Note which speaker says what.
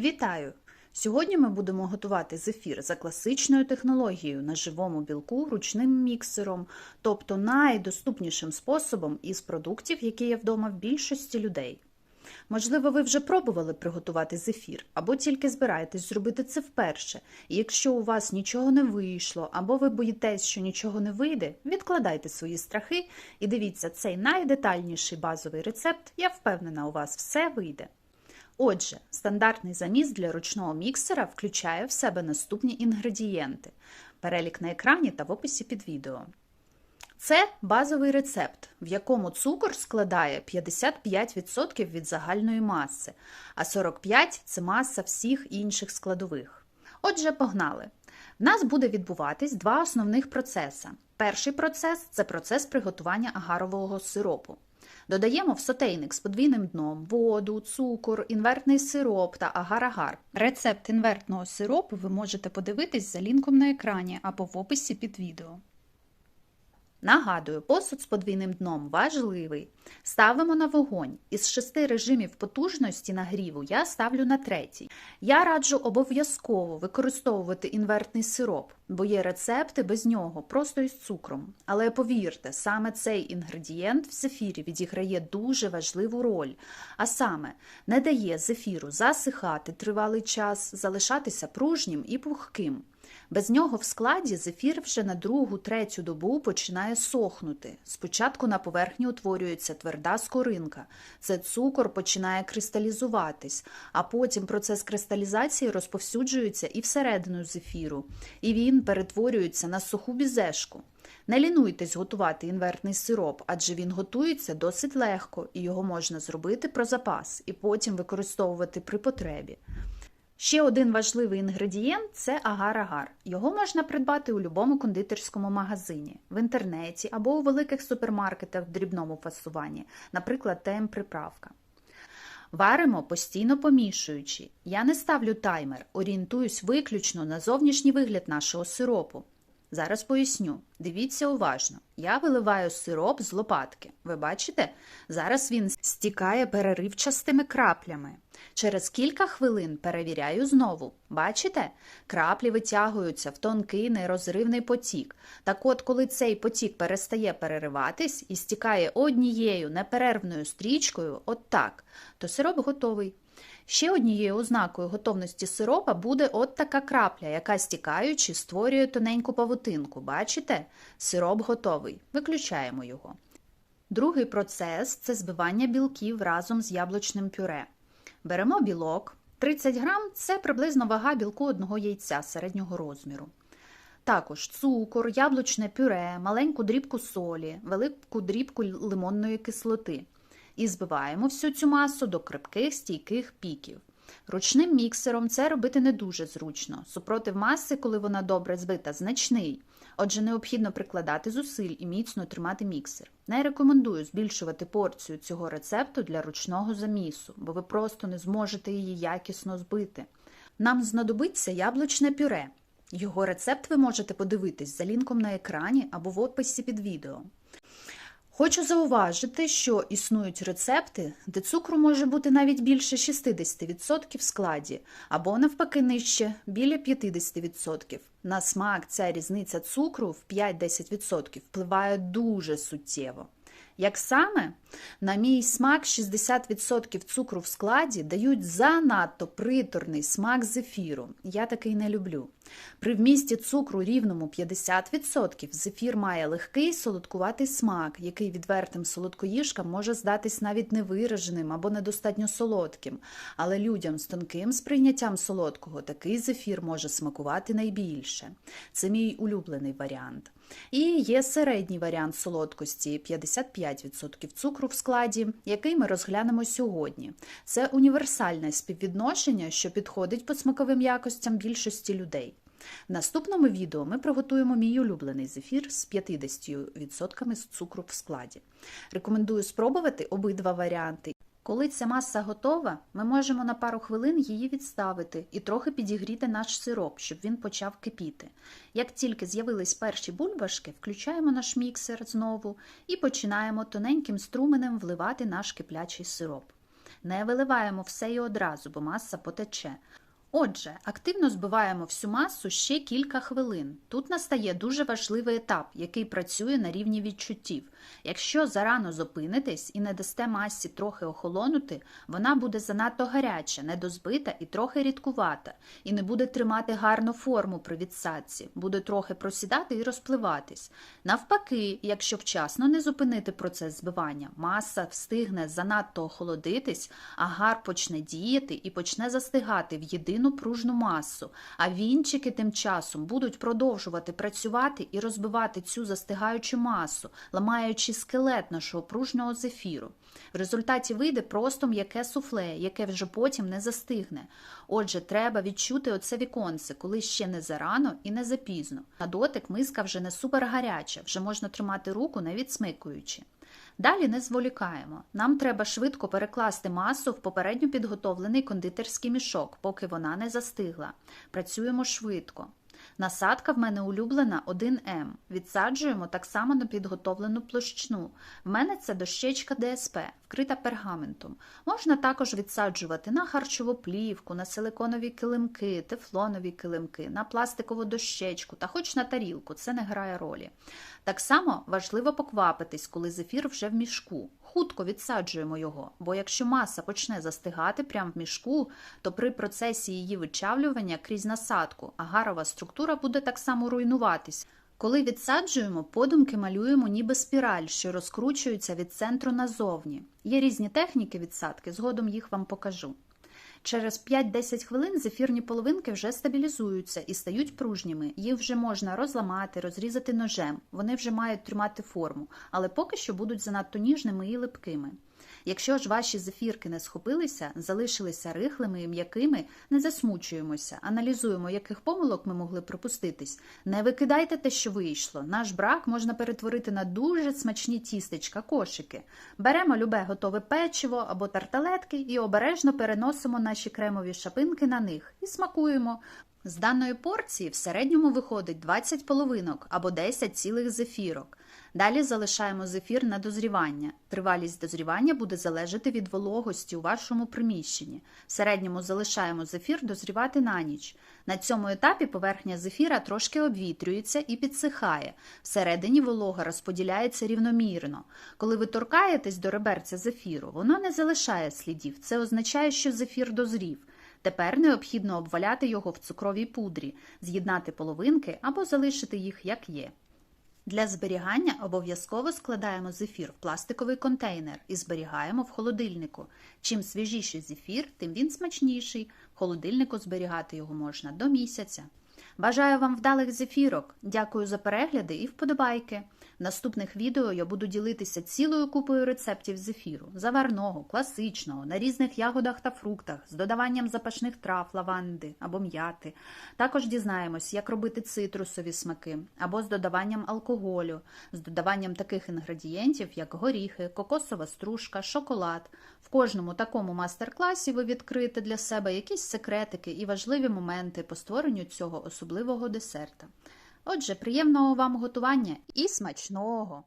Speaker 1: Вітаю! Сьогодні ми будемо готувати зефір за класичною технологією на живому білку ручним міксером, тобто найдоступнішим способом із продуктів, які є вдома в більшості людей. Можливо, ви вже пробували приготувати зефір, або тільки збираєтесь зробити це вперше. І якщо у вас нічого не вийшло, або ви боїтесь, що нічого не вийде, відкладайте свої страхи і дивіться цей найдетальніший базовий рецепт. Я впевнена, у вас все вийде. Отже, стандартний заміс для ручного міксера включає в себе наступні інгредієнти. Перелік на екрані та в описі під відео. Це базовий рецепт, в якому цукор складає 55% від загальної маси, а 45% це маса всіх інших складових. Отже, погнали! В нас буде відбуватись два основних процеси. Перший процес це процес приготування агарового сиропу. Додаємо в сотейник з подвійним дном воду, цукор, інвертний сироп та агар-агар. Рецепт інвертного сиропу ви можете подивитись за лінком на екрані або в описі під відео. Нагадую, посуд з подвійним дном важливий. Ставимо на вогонь. Із шести режимів потужності нагріву я ставлю на третій. Я раджу обов'язково використовувати інвертний сироп, бо є рецепти без нього, просто із цукром. Але повірте, саме цей інгредієнт в зефірі відіграє дуже важливу роль, а саме не дає зефіру засихати тривалий час, залишатися пружнім і пухким. Без нього в складі зефір вже на другу-третю добу починає сохнути. Спочатку на поверхні утворюється тверда скоринка. Це цукор починає кристалізуватись, а потім процес кристалізації розповсюджується і всередину зефіру, і він перетворюється на суху бізешку. Не лінуйтесь готувати інвертний сироп, адже він готується досить легко і його можна зробити про запас і потім використовувати при потребі. Ще один важливий інгредієнт це агар-агар. Його можна придбати у будь-якому кондитерському магазині, в інтернеті або у великих супермаркетах в дрібному фасуванні, наприклад, ТМ-приправка. Варимо постійно помішуючи. Я не ставлю таймер, орієнтуюсь виключно на зовнішній вигляд нашого сиропу. Зараз поясню. Дивіться уважно. Я виливаю сироп з лопатки. Ви бачите? Зараз він стікає переривчастими краплями. Через кілька хвилин перевіряю знову. Бачите? Краплі витягуються в тонкий нерозривний потік. Так от, коли цей потік перестає перериватись і стікає однією неперервною стрічкою, от так, то сироп готовий. Ще однією ознакою готовності сиропа буде от така крапля, яка стікаючи, створює тоненьку павутинку. Бачите? Сироп готовий. Виключаємо його. Другий процес це збивання білків разом з яблучним пюре. Беремо білок. 30 грам це приблизно вага білку одного яйця середнього розміру. Також цукор, яблучне пюре, маленьку дрібку солі, велику дрібку лимонної кислоти. І збиваємо всю цю масу до крепких стійких піків. Ручним міксером це робити не дуже зручно. Супротив маси, коли вона добре збита, значний. Отже, необхідно прикладати зусиль і міцно тримати міксер. Не рекомендую збільшувати порцію цього рецепту для ручного замісу, бо ви просто не зможете її якісно збити. Нам знадобиться яблучне пюре. Його рецепт ви можете подивитись за лінком на екрані або в описі під відео. Хочу зауважити, що існують рецепти, де цукру може бути навіть більше 60% в складі, або навпаки нижче біля 50%. На смак ця різниця цукру в 5-10% впливає дуже суттєво. Як саме, на мій смак 60% цукру в складі дають занадто приторний смак зефіру. Я такий не люблю. При вмісті цукру рівному 50% зефір має легкий солодкуватий смак, який відвертим солодкоїжкам може здатись навіть невираженим або недостатньо солодким. Але людям з тонким сприйняттям солодкого такий зефір може смакувати найбільше. Це мій улюблений варіант. І є середній варіант солодкості 55% цукру в складі, який ми розглянемо сьогодні. Це універсальне співвідношення, що підходить по смаковим якостям більшості людей. В наступному відео ми приготуємо мій улюблений зефір з 50% з цукру в складі. Рекомендую спробувати обидва варіанти. Коли ця маса готова, ми можемо на пару хвилин її відставити і трохи підігріти наш сироп, щоб він почав кипіти. Як тільки з'явились перші бульбашки, включаємо наш міксер знову і починаємо тоненьким струменем вливати наш киплячий сироп. Не виливаємо все і одразу, бо маса потече. Отже, активно збиваємо всю масу ще кілька хвилин. Тут настає дуже важливий етап, який працює на рівні відчуттів. Якщо зарано зупинитесь і не дасте масі трохи охолонути, вона буде занадто гаряча, недозбита і трохи рідкувата, і не буде тримати гарну форму при відсадці, буде трохи просідати і розпливатись. Навпаки, якщо вчасно не зупинити процес збивання, маса встигне занадто охолодитись, а гар почне діяти і почне застигати в єдину пружну масу, а вінчики тим часом будуть продовжувати працювати і розбивати цю застигаючу масу, ламаючи скелет нашого пружного зефіру. В результаті вийде просто м'яке суфле, яке вже потім не застигне. Отже, треба відчути оце віконце, коли ще не зарано і не запізно. На дотик миска вже не супер гаряча, вже можна тримати руку, не відсмикуючи. Далі не зволікаємо. Нам треба швидко перекласти масу в попередньо підготовлений кондитерський мішок, поки вона не застигла. Працюємо швидко. Насадка в мене улюблена 1М. Відсаджуємо так само на підготовлену площину. В мене це дощечка ДСП, вкрита пергаментом. Можна також відсаджувати на харчову плівку, на силиконові килимки, тефлонові килимки, на пластикову дощечку та хоч на тарілку, це не грає ролі. Так само важливо поквапитись, коли зефір вже в мішку. Хутко відсаджуємо його, бо якщо маса почне застигати прямо в мішку, то при процесі її вичавлювання крізь насадку агарова структура буде так само руйнуватись. Коли відсаджуємо, подумки малюємо ніби спіраль, що розкручується від центру назовні. Є різні техніки відсадки, згодом їх вам покажу. Через 5-10 хвилин зефірні половинки вже стабілізуються і стають пружніми. Їх вже можна розламати, розрізати ножем. Вони вже мають тримати форму, але поки що будуть занадто ніжними і липкими. Якщо ж ваші зефірки не схопилися, залишилися рихлими і м'якими, не засмучуємося, аналізуємо, яких помилок ми могли пропуститись. Не викидайте те, що вийшло. Наш брак можна перетворити на дуже смачні тістечка, кошики. Беремо любе готове печиво або тарталетки і обережно переносимо наші кремові шапинки на них і смакуємо. З даної порції в середньому виходить 20 половинок або 10 цілих зефірок. Далі залишаємо зефір на дозрівання. Тривалість дозрівання буде залежати від вологості у вашому приміщенні. В середньому залишаємо зефір дозрівати на ніч. На цьому етапі поверхня зефіра трошки обвітрюється і підсихає. Всередині волога розподіляється рівномірно. Коли ви торкаєтесь до реберця зефіру, воно не залишає слідів. Це означає, що зефір дозрів. Тепер необхідно обваляти його в цукровій пудрі, з'єднати половинки або залишити їх як є. Для зберігання обов'язково складаємо зефір в пластиковий контейнер і зберігаємо в холодильнику. Чим свіжіший зефір, тим він смачніший. В холодильнику зберігати його можна до місяця. Бажаю вам вдалих зефірок. Дякую за перегляди і вподобайки. В наступних відео я буду ділитися цілою купою рецептів зефіру, заварного, класичного, на різних ягодах та фруктах, з додаванням запашних трав, лаванди або м'яти. Також дізнаємось, як робити цитрусові смаки, або з додаванням алкоголю, з додаванням таких інгредієнтів, як горіхи, кокосова стружка, шоколад. В кожному такому мастер-класі ви відкриєте для себе якісь секретики і важливі моменти по створенню цього особливого десерта. Отже, приємного вам готування і смачного!